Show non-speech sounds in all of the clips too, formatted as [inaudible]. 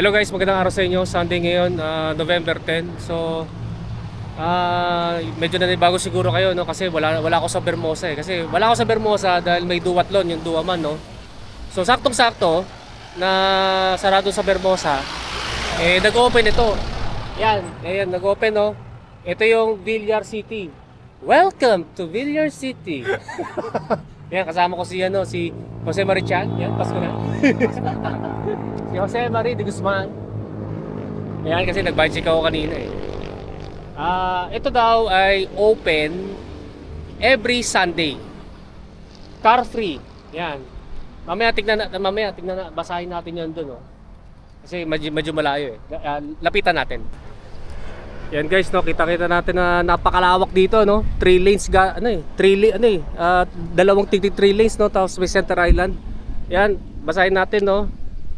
Hello guys, magandang araw sa inyo. Sunday ngayon, ah, November 10. So, ah, medyo nanibago siguro kayo no kasi wala wala ako sa Bermosa eh. Kasi wala ako sa Bermosa dahil may duwatlon yung duwaman no. So, saktong-sakto na sarado sa Bermosa, eh nag-open ito. Yan, ayan, nag-open no. Ito yung Villar City. Welcome to Villar City. [laughs] yan, kasama ko si ano, si Jose Marichan. Yan, pasko na. [laughs] Si Jose Marie de Guzman. Ayan kasi nag-bike ako kanina eh. Ah, ito daw ay open every Sunday. Car free. Yan. Mamaya tignan na, mamaya tignan na, basahin natin 'yon doon, oh. Kasi medyo, medyo malayo eh. Ah, lapitan natin. Yan guys, no, kita-kita natin na napakalawak dito, no. 3 lanes ga, ano eh, 3 lane, ano eh, ah, dalawang tigti 3 lanes, no, tapos may center island. Yan, basahin natin, no.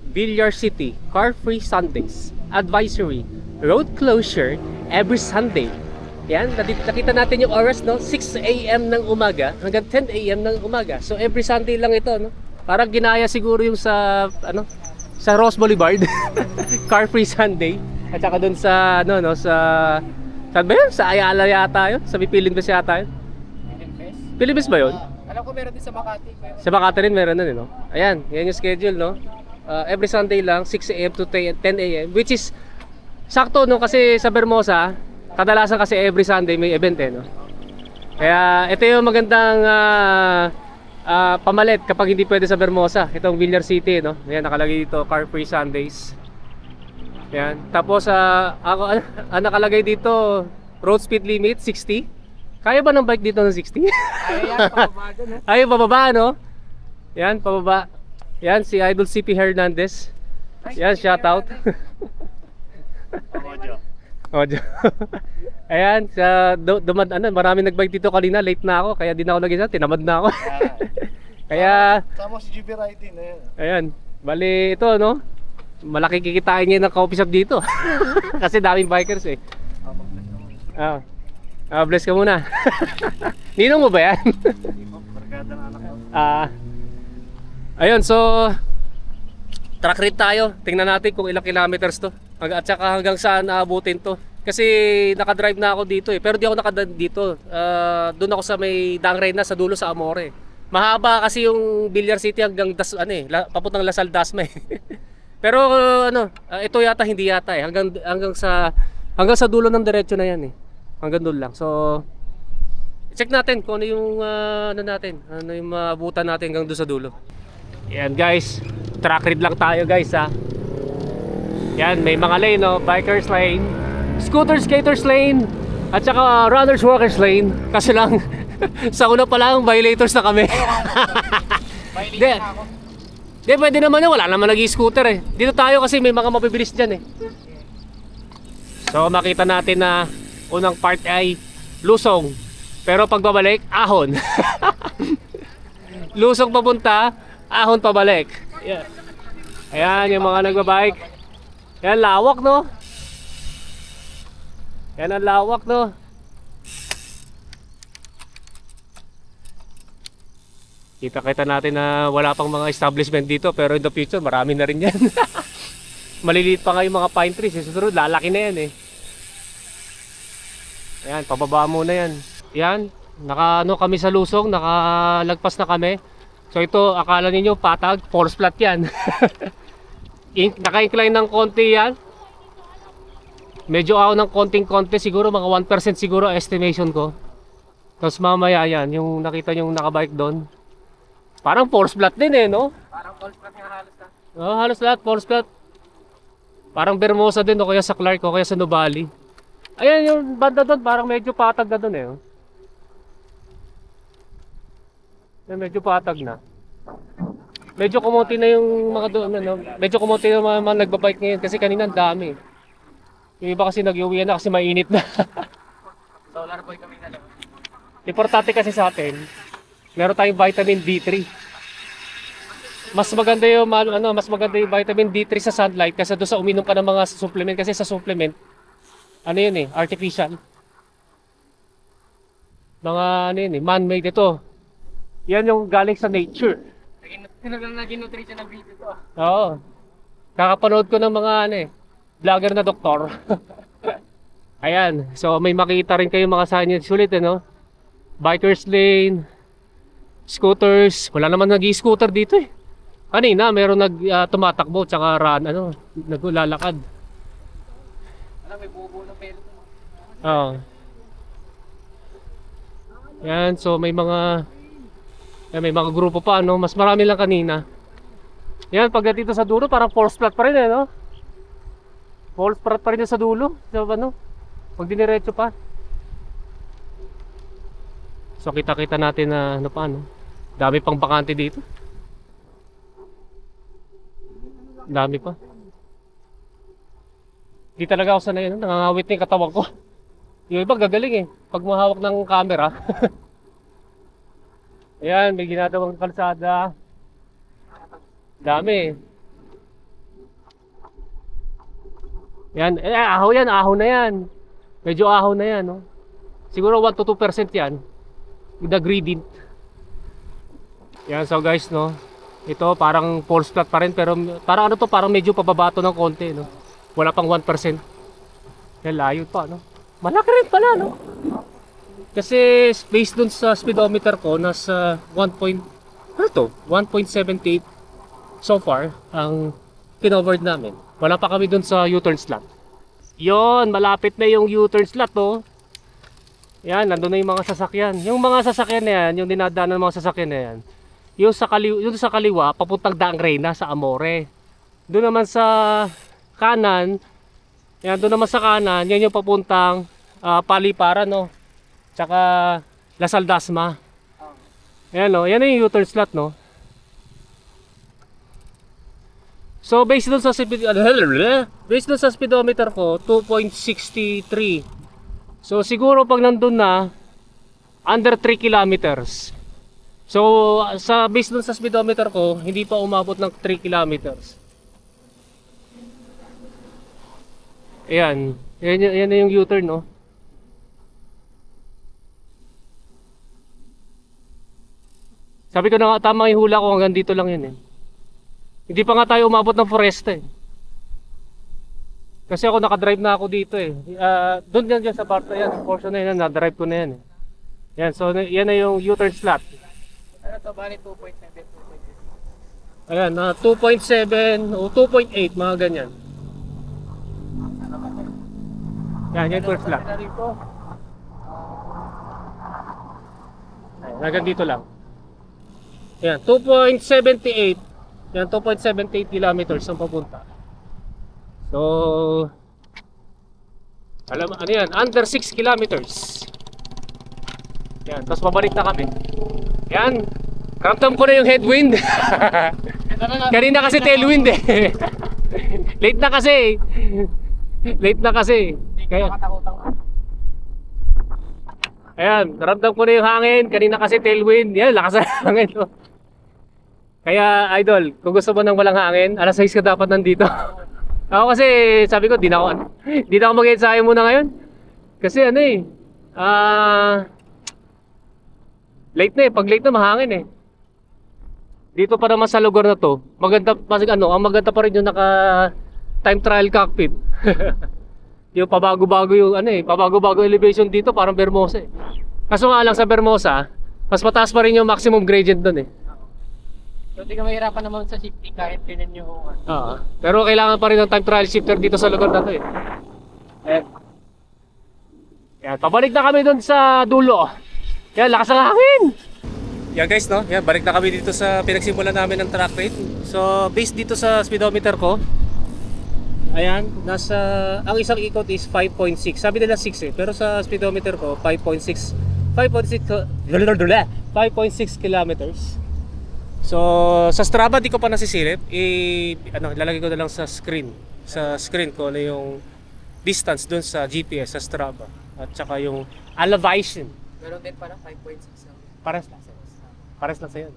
Villar City, car-free Sundays, advisory, road closure every Sunday. Yan, nakita natin yung oras, no? 6 a.m. ng umaga hanggang 10 a.m. ng umaga. So every Sunday lang ito, no? Parang ginaya siguro yung sa, ano, sa Ross Boulevard, [laughs] car-free Sunday. At saka dun sa, ano, no, sa, saan ba yun? Sa Ayala yata yun? Sa Pipilin Bes yata yun? Pilibes ba yun? Alam ko meron din sa Makati. Meron. Sa Makati rin meron nun, eh, no? Ayan, yan yung schedule, no? Uh, every Sunday lang, 6 a.m. to 10 a.m. Which is, sakto, no? Kasi sa Bermosa, kadalasan kasi every Sunday may event, eh, no? Kaya, ito yung magandang ah, ah, pamalit kapag hindi pwede sa Bermosa. Itong Villar City, no? Ayan, nakalagay dito, car free Sundays. Ayan. Tapos, ah, ako, ang nakalagay dito, road speed limit, 60. Kaya ba ng bike dito ng 60? Ay, [laughs] yan, pababa dun, ha? Ay, pababa, no? Yan, pababa. Yan, si Idol CP Hernandez. Yan, shout out. Ojo. [laughs] [laughs] Ayan, sa du dumad ano, marami nagbike dito kanina, late na ako, kaya di na ako nag-isa, tinamad na ako. kaya Tama si GB Riding na yan. ayan, bali ito no. Malaki kikitain niya ng coffee shop dito. [laughs] Kasi daming bikers eh. Ah. Ah, bless ka muna. [laughs] Ninong mo ba yan? Barkada anak ko. Ah. ayun, so track ride tayo. Tingnan natin kung ilang kilometers to. Hang- At saka hanggang saan aabutin to. Kasi nakadrive na ako dito eh. Pero di ako nakadrive dito. Ah, doon ako sa may Dangray na sa dulo sa Amore. Mahaba kasi yung Villar City hanggang das, ano eh, la, papuntang Lasal Dasma [laughs] eh. Pero uh, ano, ah, ito yata hindi yata eh. Hanggang hanggang sa hanggang sa dulo ng diretso na yan eh. Hanggang doon lang. So check natin kung ano yung ah, ano natin, ano yung maabutan natin hanggang doon sa dulo. Yan guys, track ride lang tayo guys ha. Yan, may mga lane no, bikers lane, scooter skaters lane, at saka runners walkers lane. Kasi lang, [laughs] sa una pa lang, violators na kami. [laughs] Hindi. na ako. Di, pwede naman yun, wala naman nag-scooter eh. Dito tayo kasi may mga mabibilis dyan eh. So makita natin na unang part ay lusong. Pero pagbabalik, ahon. [laughs] lusong papunta, ahon pabalik. Yeah. Ayan yung mga nagbabike. Yan lawak no. Yan ang lawak no. Kita-kita natin na wala pang mga establishment dito pero in the future marami na rin yan. [laughs] Maliliit pa nga yung mga pine trees. Yung susunod, lalaki na yan eh. Ayan, pababa muna yan. Yan, naka ano kami sa lusong, nakalagpas na kami. So ito, akala ninyo patag, force flat yan. [laughs] In, naka-incline ng konti yan. Medyo ako ng konting-konti, siguro mga 1% siguro estimation ko. Tapos mamaya yan, yung nakita yung nakabike doon. Parang force flat din eh, no? Parang all flat nga halos na. Oh, halos lahat, force flat. Parang Bermosa din o kaya sa Clark o kaya sa Nubali. Ayan yung banda doon, parang medyo patag na doon eh. oh. Yan, medyo patag na. Medyo kumunti na yung mga doon, ano, medyo kumunti na yung mga, mga nagbabike ngayon kasi kanina ang dami. Yung iba kasi nag-uwi na kasi mainit na. [laughs] Solar boy kami na lang. Importante kasi sa atin, meron tayong vitamin D3. Mas maganda yung ano, mas maganda yung vitamin D3 sa sunlight kasi doon sa uminom ka ng mga supplement kasi sa supplement ano yun eh, artificial. Mga ano yun eh, man-made ito. Yan yung galing sa nature. Naging, naging nutrition ng video to. Oo. Kakapanood ko ng mga ano eh, vlogger na doktor. [laughs] Ayan, so may makita rin kayo mga signage ulit eh, no? Bikers lane, scooters, wala naman nag-i-scooter dito eh. Kanina, meron nag ah, tumatakbo tsaka run, ano, naglalakad. Alam, may bubo ng pelo. Oo. Yan, so may mga yan, may mga grupo pa, no? Mas marami lang kanina. Yan, pag dito sa dulo, parang false flat pa rin, eh, no? False flat pa rin sa dulo. So, ano? Pag diniretso pa. So, kita-kita natin na, ano pa, no? Dami pang bakante dito. Dami pa. Di talaga ako sanay, no? Nangangawit na yung katawan ko. Yung iba gagaling eh. Pag mahawak ng camera. [laughs] Ayan, may ginagawang kalsada. Dami eh. Yan, eh, aho yan, aho na yan. Medyo aho na yan, no? Siguro 1 to 2% yan. With the gradient. Yan, so guys, no? Ito, parang false flat pa rin, pero parang ano to, parang medyo pababato ng konti, no? Wala pang 1%. Yan, layo pa, no? Malaki rin pala, no? Kasi based dun sa speedometer ko, nasa 1. point- Ano to? 1.78 so far ang kinovered namin. Wala pa kami dun sa U-turn slot. Yon, malapit na yung U-turn slot, oh. Yan, nandun na yung mga sasakyan. Yung mga sasakyan na yan, yung dinadaanan ng mga sasakyan na yan, yung sa, kaliwa, yung sa kaliwa, papuntang Daang Reyna sa Amore. Doon naman sa kanan, yan, doon naman sa kanan, yan yung papuntang ah, Paliparan, no? Tsaka Lasal Dasma. Ayan, no? Yan yung U-turn slot, no? So, based dun sa speed, [laughs] based dun sa speedometer ko, 2.63. So, siguro pag nandun na, under 3 kilometers. So, sa based dun sa speedometer ko, hindi pa umabot ng 3 kilometers. Ayan. Yan, y- yan na yung U-turn, no? Sabi ko na nga, tama yung hula ko hanggang dito lang yun eh. Hindi pa nga tayo umabot ng foresta eh. Kasi ako nakadrive na ako dito eh. Ah, doon yan dyan sa part na yan, portion na yan, na-drive ko na yan eh. Yan, so yan na yung U-turn slot. Ano to, bali 2.7, 2.7. Ayan, na 2.7 o 2.8, mga ganyan. Yan, yan yung first slot. Ano? Ayan, hanggang dito lang. Ayan, 2.78. Yan, 2.78 kilometers ang papunta. So, alam ano yan, under 6 kilometers. Yan, tapos pabalik na kami. Yan, ramdam ko na yung headwind. [laughs] Kanina kasi tailwind eh. [laughs] Late na kasi. Late na kasi. Kaya. Ayan, naramdam ko na yung hangin. Kanina kasi tailwind. Yan, lakas ng hangin. oh. Kaya, idol, kung gusto mo ng walang hangin, alas 6 ka dapat nandito. [laughs] ako kasi, sabi ko, di na ako, di na ako mag-ensayo muna ngayon. Kasi ano eh, ah, late na eh. Pag late na, mahangin eh. Dito pa naman sa lugar na to, maganda, mas, ano, ang maganda pa rin yung naka time trial cockpit. [laughs] yung pabago-bago yung ano eh, pabago-bago elevation dito parang Bermosa eh. Kaso nga lang sa Bermosa, mas mataas pa rin yung maximum gradient doon eh. So, di ka mahirapan naman sa shifting kahit pinan nyo kung ano. Oo. Pero kailangan pa rin ng time trial shifter dito sa lugar na to eh. Ayan. Yan, pabalik na kami doon sa dulo. Yan, lakas ng hangin! Yan guys, no? Yan, balik na kami dito sa pinagsimulan namin ng track rate. So, based dito sa speedometer ko, ayan, nasa, ang isang ikot is 5.6. Sabi nila 6 eh, pero sa speedometer ko, 5.6. 5.6, 5.6 kilometers. So, sa Strava di ko pa nasisilip. I ano, lalagay ko na lang sa screen. Sa screen ko na yung distance dun sa GPS sa Strava at saka yung elevation. Meron din pala 5.6 ang Pares lang. Pares lang sa yan.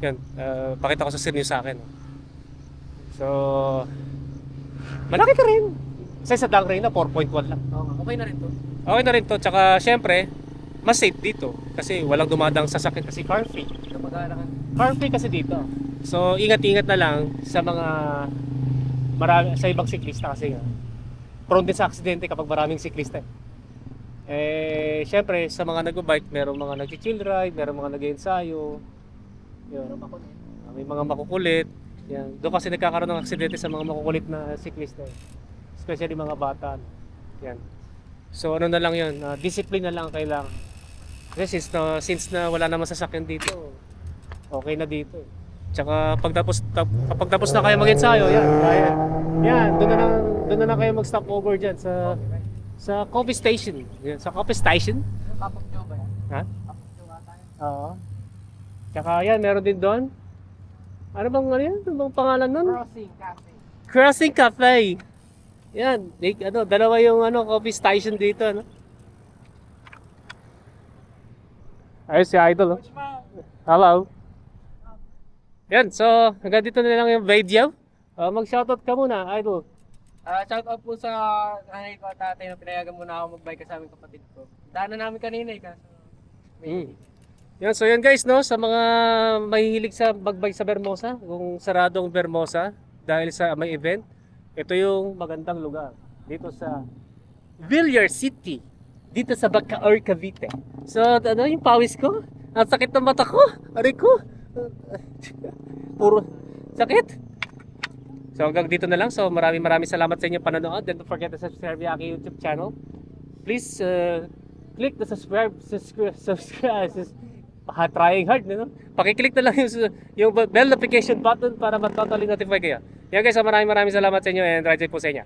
Yan, uh, pakita ko sa screen yung sa akin. So, malaki ka rin. Sa Dang na 4.1 lang. Oo, okay na rin to. Okay na rin to. Tsaka, syempre, mas safe dito. Kasi walang dumadang sasakyan kasi car free. Car free kasi dito. So, ingat-ingat na lang sa mga marami, sa ibang siklista kasi nga. Prone din sa aksidente kapag maraming siklista. eh. Eh, syempre, sa mga nag-bike, merong mga nag-chill ride, merong mga nag-ensayo. Yun. Ah, May mga makukulit. Yan. Doon kasi nagkakaroon ng aksidente sa mga makukulit na siklista. eh. Especially mga bata. Yan. So ano na lang yun, ah, discipline na lang ang kailangan. Kasi since na, since na wala naman sasakyan dito, okay na dito. Tsaka pagtapos tap, kapag tapos na kayo mag-ensayo, yan, kaya, yan, doon na lang, doon na lang kayo mag-stop over diyan sa sa coffee station. Yan, sa coffee station. Kapag ba yan? Ha? Oo. Tsaka yan, meron din doon. Ano bang ano yan? Ano bang pangalan nun? Crossing Cafe. Crossing Cafe. Yan, big, ano, dalawa yung ano, coffee station dito, ano. Ayos si Idol, oh. Hello. Yan, so hanggang dito na lang yung video. Uh, mag-shoutout ka muna, Idol. Ah, shout out po sa nanay ko at tatay na pinayagan muna ako mag-bike kasama yung kapatid ko. Daanan namin kanina eh, kaso may Mm. Yan, so yan guys, no, sa mga mahihilig sa magbike sa Bermosa, kung saradong Bermosa dahil sa may event, ito yung magandang lugar dito sa Villar City, dito sa Bacaor, Cavite. So, ano yung pawis ko? Ang sakit ng mata ko, aray ko. Puro sakit. So hanggang dito na lang. So maraming maraming salamat sa inyong panonood. Don't forget to subscribe yung aking YouTube channel. Please uh, click the subscribe subscribe subscribe sus, ah, trying hard no? Paki-click na lang yung, yung bell notification button para ma-totally notify kayo. Yan guys, so maraming maraming salamat sa inyo and right po sa inyo.